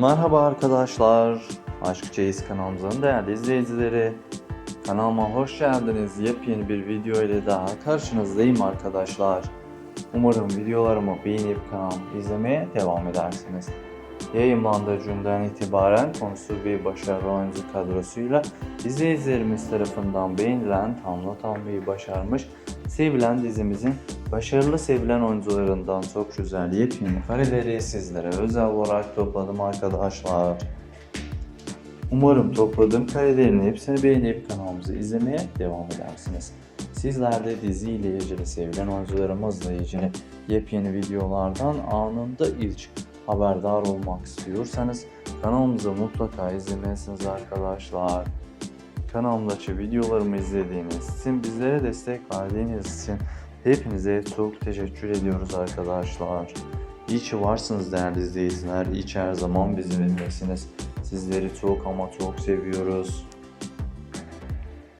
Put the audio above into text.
Merhaba arkadaşlar. Aşk Çeyiz kanalımızın değerli izleyicileri. Kanalıma hoş geldiniz. Yepyeni bir video ile daha karşınızdayım arkadaşlar. Umarım videolarımı beğenip kanalımı izlemeye devam edersiniz. Yayınlandığı günden itibaren konusu bir başarılı oyuncu kadrosuyla izleyicilerimiz tarafından beğenilen, tamlatanmayı başarmış, sevilen dizimizin başarılı sevilen oyuncularından çok güzel yepyeni kareleri sizlere özel olarak topladım arkadaşlar. Umarım topladığım karelerin hepsini beğenip kanalımızı izlemeye devam edersiniz. Sizler de diziyle ilgili sevilen oyuncularımızla ilgili yepyeni videolardan anında ilk haberdar olmak istiyorsanız kanalımızı mutlaka izlemelisiniz arkadaşlar. Kanalımdaki videolarımı izlediğiniz için, bizlere destek verdiğiniz için hepinize çok teşekkür ediyoruz arkadaşlar. İyi ki varsınız değerli izleyiciler. İyi ki her zaman bizimlesiniz. Sizleri çok ama çok seviyoruz.